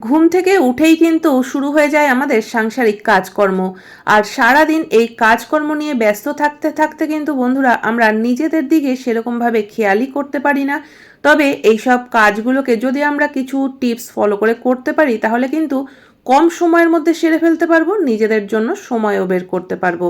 ঘুম থেকে উঠেই কিন্তু শুরু হয়ে যায় আমাদের সাংসারিক কাজকর্ম। আর সারাদিন এই কাজকর্ম নিয়ে ব্যস্ত থাকতে থাকতে কিন্তু বন্ধুরা, আমরা নিজেদের দিকে সেরকমভাবে খেয়ালই করতে পারি না। তবে এইসব কাজগুলোকে যদি আমরা কিছু টিপস ফলো করে করতে পারি, তাহলে কিন্তু কম সময়ের মধ্যে সেরে ফেলতে পারব, নিজেদের জন্য সময়ও বের করতে পারব।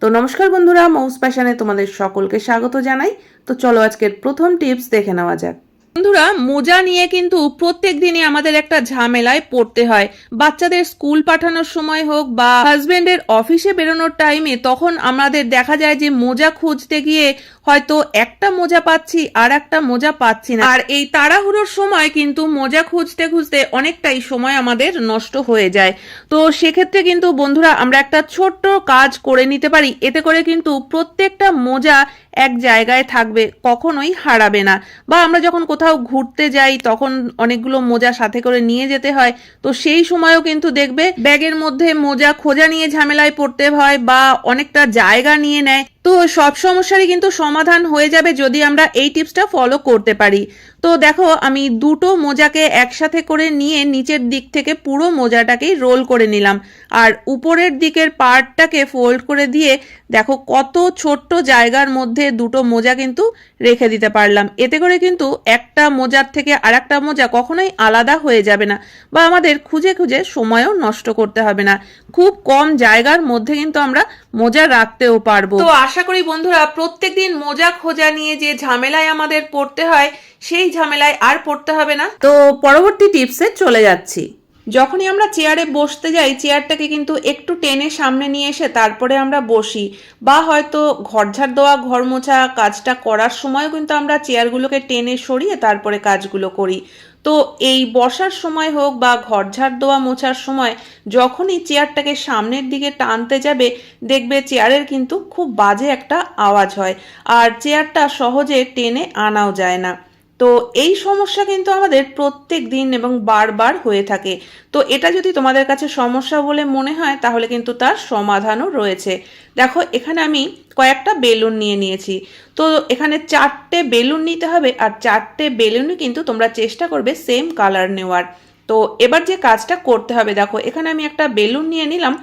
তো নমস্কার বন্ধুরা, মৌস প্যাশানে তোমাদের সকলকে স্বাগত জানাই। তো চলো আজকের প্রথম টিপস দেখে নেওয়া যাক। বন্ধুরা, মোজা নিয়ে কিন্তু প্রত্যেক দিনই আমাদের একটা ঝামেলায় পড়তে হয়। বাচ্চাদের স্কুল পাঠানোর সময় হোক বা হাজবেন্ডের অফিসে বেরোনোর টাইমে তখন আমাদের দেখা যায় যে মোজা খুঁজতে গিয়ে হয়তো একটা মোজা পাচ্ছি আর একটা মোজা পাচ্ছি না। আর এই তাড়াহুড়োর সময় কিন্তু মোজা খুঁজতে খুঁজতে অনেকটাই সময় আমাদের নষ্ট হয়ে যায়। তো সেক্ষেত্রে কিন্তু বন্ধুরা, আমরা একটা ছোট্ট কাজ করে নিতে পারি। এতে করে কিন্তু প্রত্যেকটা মোজা এক জায়গায় থাকবে, কখনোই হারাবে না। বা আমরা যখন কোথাও ঘুরতে যাই, তখন অনেকগুলো মোজা সাথে করে নিয়ে যেতে হয়। তো সেই সময়ও কিন্তু দেখবে ব্যাগের মধ্যে মোজা খোঁজা নিয়ে ঝামেলায় পড়তে হয় বা অনেকটা জায়গা নিয়ে নেয়। তো সব সমস্যারই কিন্তু সমাধান হয়ে যাবে যদি আমরা এই টিপসটা ফলো করতে পারি। তো দেখো, আমি দুটো মোজাকে একসাথে করে নিয়ে নিচের দিক থেকে পুরো মোজাটাকেই রোল করে নিলাম। আর উপরের দিকের পার্টটাকে ফোল্ড করে দিয়ে দেখো, কত ছোট্ট জায়গার মধ্যে দুটো মোজা কিন্তু রেখে দিতে পারলাম। এতে করে কিন্তু একটা মোজার থেকে আরেকটা মোজা কখনোই আলাদা হয়ে যাবে না বা আমাদের খুঁজে খুঁজে সময়ও নষ্ট করতে হবে না। খুব কম জায়গার মধ্যে কিন্তু আমরা মোজা রাখতেও পারব। আশা করি বন্ধুরা প্রত্যেক দিন মোজা খোঁজা নিয়ে যে ঝামেলায় আমাদের পড়তে হয়, সেই ঝামেলায় আর পড়তে হবে না। তো পরবর্তী টিপসে চলে যাচ্ছি। যখনই আমরা চেয়ারে বসতে যাই চেয়ারটাকে কিন্তু একটু টেনে সামনে নিয়ে এসে তারপরে আমরা বসি। বা হয়তো ঘর ঝাড় দেওয়া, ঘর মোছা কাজটা করার সময়ও কিন্তু আমরা চেয়ারগুলোকে টেনে সরিয়ে তারপরে কাজগুলো করি। তো এই বসার সময় হোক বা ঘর ঝাড় দেওয়া, মোছার সময় যখনই চেয়ারটাকে সামনের দিকে টানতে যাবে, দেখবে চেয়ারের কিন্তু খুব বাজে একটা আওয়াজ হয়। আর চেয়ারটা সহজে টেনে আনাও যায় না। তো এই সমস্যা কিন্তু আমাদের প্রত্যেক দিন এবং বারবার হয়ে থাকে। তো এটা যদি তোমাদের কাছে সমস্যা বলে মনে হয়, তাহলে কিন্তু তার সমাধানও রয়েছে। দেখো, এখানে আমি কয়েকটা বেলুন নিয়ে নিয়েছি। তো এখানে চারটে বেলুন নিতে হবে, আর চারটে বেলুনই কিন্তু তোমরা চেষ্টা করবে সেম কালার নেওয়ার। তো এবার যে কাজটা করতে হবে, দেখো, এখানে আমি একটা বেলুন নিয়ে নিলাম।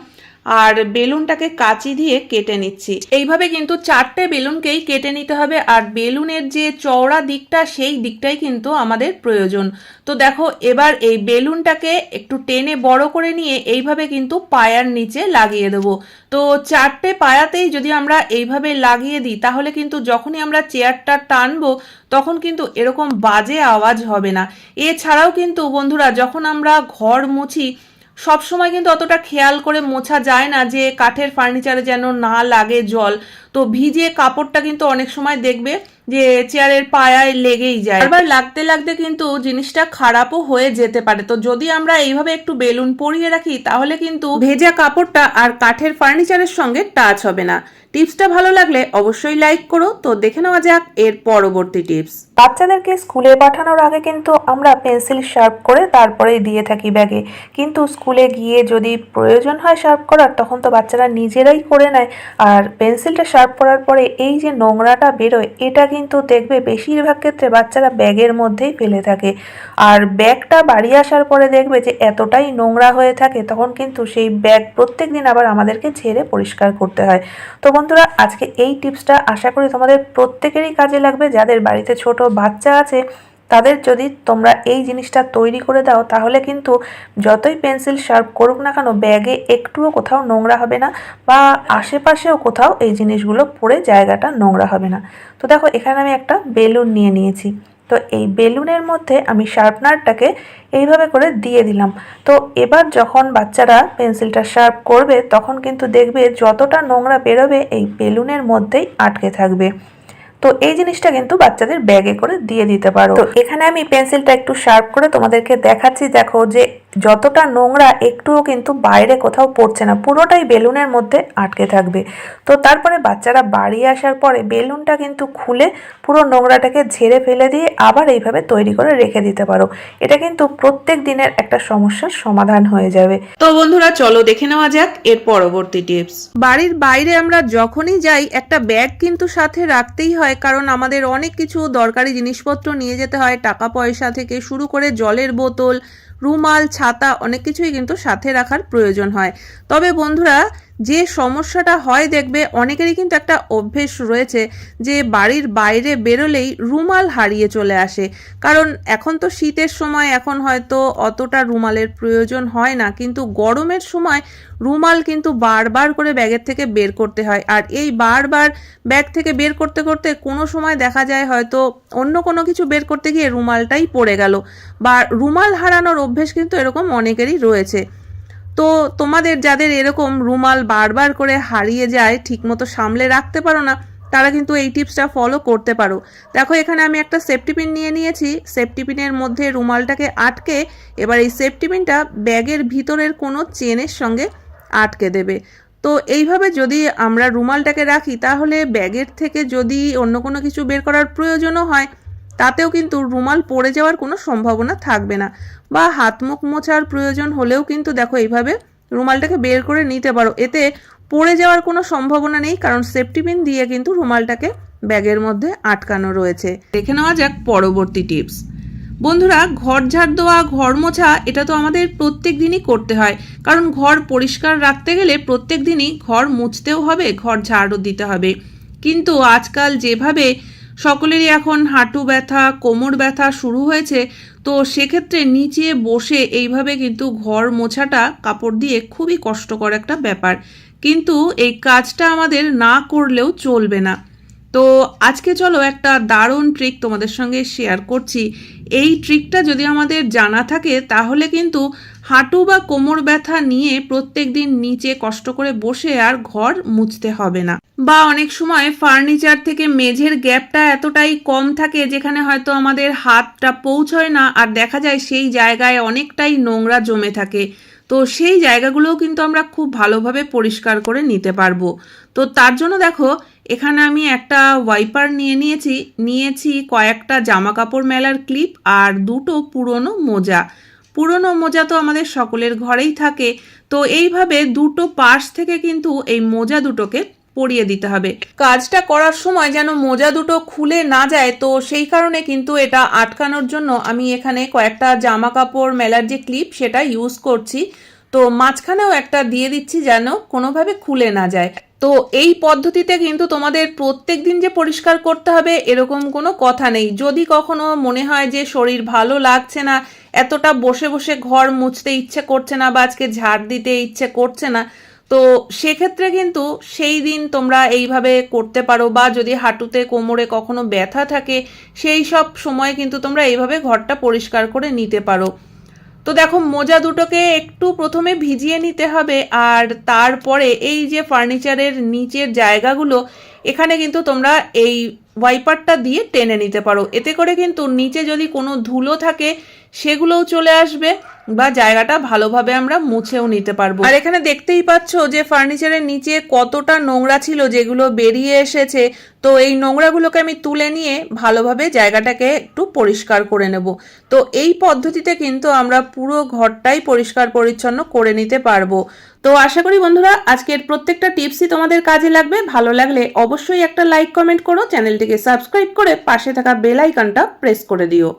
আর বেলুনটাকে কাঁচি দিয়ে কেটে নিচ্ছি। এইভাবে কিন্তু চারটে বেলুনকেই কেটে নিতে হবে আর বেলুনের যে চওড়া দিকটা, সেই দিকটাই কিন্তু আমাদের প্রয়োজন। তো দেখো, এবার এই বেলুনটাকে একটু টেনে বড় করে নিয়ে এইভাবে কিন্তু পায়ার নিচে লাগিয়ে দেবো। তো চারটে পায়াতেই যদি আমরা এইভাবে লাগিয়ে দিই, তাহলে কিন্তু যখনই আমরা চেয়ারটা টানবো, তখন কিন্তু এরকম বাজে আওয়াজ হবে না। এছাড়াও কিন্তু বন্ধুরা, যখন আমরা ঘর মুছি সব সময় কিন্তু অতটা খেয়াল করে মোছা যায় না যে কাঠের ফার্নিচারে যেন না লাগে জল। তো ভিজে কাপড়টা কিন্তু অনেক সময় দেখবে যে চেয়ারের পায়ায় লেগেই যায়। এবার লাগতে লাগতে কিন্তু জিনিসটা খারাপও হয়ে যেতে পারে। তো যদি আমরা এইভাবে একটু বেলুন পরিয়ে রাখি, তাহলে কিন্তু ভেজা কাপড়টা আর কাঠের ফার্নিচারের সঙ্গে টাচ হবে না। টিপসটা ভালো লাগলে অবশ্যই লাইক করো। তো দেখে নেওয়া যাক এর পরবর্তী টিপস। বাচ্চাদেরকে স্কুলে পাঠানোর আগে কিন্তু আমরা পেন্সিল শার্প করে তারপরেই দিয়ে থাকি ব্যাগে। কিন্তু স্কুলে গিয়ে যদি প্রয়োজন হয় শার্প করার, তখন তো বাচ্চারা নিজেরাই করে নেয়। আর পেন্সিলটা শার্প করার পরে এই যে নোংরাটা বেরোয়, এটা কিন্তু দেখবে বেশিরভাগ ক্ষেত্রে বাচ্চারা ব্যাগের মধ্যেই ফেলে থাকে। আর ব্যাগটা বাড়ি আসার পরে দেখবে যে এতটাই নোংরা হয়ে থাকে, তখন কিন্তু সেই ব্যাগ প্রত্যেক দিন আবার আমাদেরকে ঝেড়ে পরিষ্কার করতে হয়। তো বন্ধুরা, আজকে এই টিপসটা আশা করি তোমাদের প্রত্যেকেরই কাজে লাগবে। যাদের বাড়িতে ছোট বাচ্চা আছে তাদের যদি তোমরা এই জিনিসটা তৈরি করে দাও, তাহলে কিন্তু যতই পেন্সিল শার্প করুক না কেন, ব্যাগে একটুও কোথাও নোংরা হবে না বা আশেপাশেও কোথাও এই জিনিসগুলো পড়ে জায়গাটা নোংরা হবে না। তো দেখো, এখানে আমি একটা বেলুন নিয়ে নিয়েছি। তো এই বেলুনের মধ্যে আমি শার্পনারটাকে এইভাবে করে দিয়ে দিলাম। তো এবার যখন বাচ্চারা পেন্সিলটা শার্প করবে, তখন কিন্তু দেখবে যতটা নোংরা বেরোবে, এই বেলুনের মধ্যেই আটকে থাকবে। তো এই জিনিসটা কিন্তু বাচ্চাদের ব্যাগে করে দিয়ে দিতে পারো। এখানে আমি পেন্সিলটা একটু শার্প করে তোমাদেরকে দেখাচ্ছি। দেখো যে যতটা নোংরা একটুও কিন্তু বাইরে কোথাও পড়ছে না, পুরোটাই বেলুনের মধ্যে আটকে থাকবে। তো তারপরে বাচ্চারা বাড়ি আসার পরে বেলুনটা কিন্তু খুলে পুরো নোংরাটাকে ঝেড়ে ফেলে দিয়ে আবার এইভাবে তৈরি করে রেখে দিতে পারো। এটা কিন্তু প্রত্যেক দিনের একটা সমস্যার সমাধান হয়ে যাবে। তো বন্ধুরা, চলো দেখে নেওয়া যাক এর পরবর্তী টিপস। বাড়ির বাইরে আমরা যখনই যাই, একটা ব্যাগ কিন্তু সাথে রাখতেই হয়, কারণ আমাদের অনেক কিছু দরকারি জিনিসপত্র নিয়ে যেতে হয়। টাকা পয়সা থেকে শুরু করে জলের বোতল রুমাল ছাতা অনেক কিছুই কিন্তু সাথে রাখার প্রয়োজন হয়। তবে বন্ধুরা যে সমস্যাটা হয় দেখবে অনেকেরই কিন্তু একটা অভ্যেস রয়েছে যে বাড়ির বাইরে বেরোলেই রুমাল হারিয়ে চলে আসে। কারণ এখন তো শীতের সময়, এখন হয়তো অতটা রুমালের প্রয়োজন হয় না। কিন্তু গরমের সময় রুমাল কিন্তু বারবার করে ব্যাগের থেকে বের করতে হয়। আর এই বারবার ব্যাগ থেকে বের করতে করতে কোনো সময় দেখা যায় হয়তো অন্য কোনো কিছু বের করতে গিয়ে রুমালটাই পড়ে গেল। বা রুমাল হারানোর অভ্যেস কিন্তু এরকম অনেকেরই রয়েছে। তো তোমাদের যাদের এরকম রুমাল বারবার করে হারিয়ে যায়, ঠিকমতো সামলে রাখতে পারো না, তারা কিন্তু এই টিপসটা ফলো করতে পারো। দেখো, এখানে আমি একটা সেফটি পিন নিয়ে নিয়েছি। সেফটি পিনের মধ্যে রুমালটাকে আটকে, এবার এই সেফটি পিনটা ব্যাগের ভিতরের কোনো চেনের সঙ্গে আটকে দেবে। তো এইভাবে যদি আমরা রুমালটাকে রাখি, তাহলে ব্যাগের থেকে যদি অন্য কোনো কিছু বের করার প্রয়োজনও হয় তাতেও কিন্তু রুমাল পড়ে যাওয়ার কোনো সম্ভাবনা থাকবে না। বা হাত মুখ মোছার প্রয়োজন হলেও কিন্তু দেখো এইভাবে রুমালটাকে বের করে নিতে পারো। এতে পড়ে যাওয়ার কোনো সম্ভাবনা নেই, কারণ সেফটি পিন দিয়ে কিন্তু রুমালটাকে ব্যাগের মধ্যে আটকানো রয়েছে। দেখে নেওয়া যাক পরবর্তী টিপস বন্ধুরা, ঘর ঝাড় দেওয়া, ঘর মোছা, এটা তো আমাদের প্রত্যেক দিনই করতে হয়। কারণ ঘর পরিষ্কার রাখতে গেলে প্রত্যেক দিনই ঘর মুছতেও হবে, ঘর ঝাড়ও দিতে হবে। কিন্তু আজকাল যেভাবে সকলেরই এখন হাঁটু ব্যথা, কোমর ব্যথা শুরু হয়েছে। তো সেক্ষেত্রে নিচে বসে এইভাবে কিন্তু ঘর মোছাটা কাপড় দিয়ে খুবই কষ্টকর একটা ব্যাপার। কিন্তু এই কাজটা আমাদের না করলেও চলবে না। তো আজকে চলো একটা দারুণ ট্রিক তোমাদের সঙ্গে শেয়ার করছি। এই ট্রিকটা যদি আমাদের জানা থাকে, তাহলে কিন্তু হাঁটু বা কোমর ব্যথা নিয়ে প্রত্যেক দিন নিচে কষ্ট করে বসে আর ঘর মুছতে হবে না। বা অনেক সময় ফার্নিচার থেকে মেঝের গ্যাপটা এতটাই কম থাকে, যেখানে হয়তো আমাদের হাতটা পৌঁছয় না, আর দেখা যায় সেই জায়গায় অনেকটাই নোংরা জমে থাকে। তো সেই জায়গাগুলোও কিন্তু আমরা খুব ভালোভাবে পরিষ্কার করে নিতে পারব। তো তার জন্য দেখো, এখানে আমি একটা ওয়াইপার নিয়ে নিয়েছি নিয়েছি কয়েকটা জামা কাপড় মেলার ক্লিপ আর দুটো পুরনো মোজা। পুরনো মোজা তো আমাদের সকলের ঘরেই থাকে। তো এইভাবে দুটো পাশ থেকে কিন্তু এই মোজা দুটোকে পরিয়ে দিতে হবে। কাজটা করার সময় যেন মোজা দুটো খুলে না যায়, তো সেই কারণে কিন্তু এটা আটকানোর জন্য আমি এখানে কয়েকটা জামা কাপড় মেলার যে ক্লিপ সেটা ইউজ করছি। তো মাঝখানেও একটা দিয়ে দিচ্ছি যেন কোনোভাবে খুলে না যায়। তো এই পদ্ধতিতে কিন্তু তোমাদের প্রত্যেক দিন যে পরিষ্কার করতে হবে এরকম কোনো কথা নেই। যদি কখনো মনে হয় যে শরীর ভালো লাগছে না, এতটা বসে বসে ঘর মুছতে ইচ্ছে করছে না বা আজকে ঝাড় দিতে ইচ্ছে করছে না তো সেক্ষেত্রে কিন্তু সেই দিন তোমরা এইভাবে করতে পারো বা যদি হাঁটুতে, কোমরে কখনো ব্যথা থাকে, সেই সব সময় কিন্তু তোমরা এইভাবে ঘরটা পরিষ্কার করে নিতে পারো। তো দেখো, মোজা দুটোকে একটু প্রথমে ভিজিয়ে নিতে হবে আর তারপরে এই যে ফার্নিচারের নিচের জায়গাগুলো, এখানে কিন্তু তোমরা এই ওয়াইপারটা দিয়ে টেনে নিতে পারো। এতে করে কিন্তু নিচে যদি কোনো ধুলো থাকে সেগুলোও চলে আসবে বা জায়গাটা ভালোভাবে আমরা মুছেও নিতে পারব। আর এখানে দেখতেই পাচ্ছ যে ফার্নিচারের নিচে কতটা নোংরা ছিল যেগুলো বেরিয়ে এসেছে। তো এই নোংরাগুলোকে আমি তুলে নিয়ে ভালোভাবে জায়গাটাকে একটু পরিষ্কার করে নেব। তো এই পদ্ধতিতে কিন্তু আমরা পুরো ঘরটাই পরিষ্কার পরিচ্ছন্ন করে নিতে পারব। তো আশা করি বন্ধুরা, আজকের প্রত্যেকটা টিপসই তোমাদের কাজে লাগবে। ভালো লাগলে অবশ্যই একটা লাইক, কমেন্ট করো। চ্যানেলটিকে সাবস্ক্রাইব করে পাশে থাকা বেল আইকনটা প্রেস করে দিও।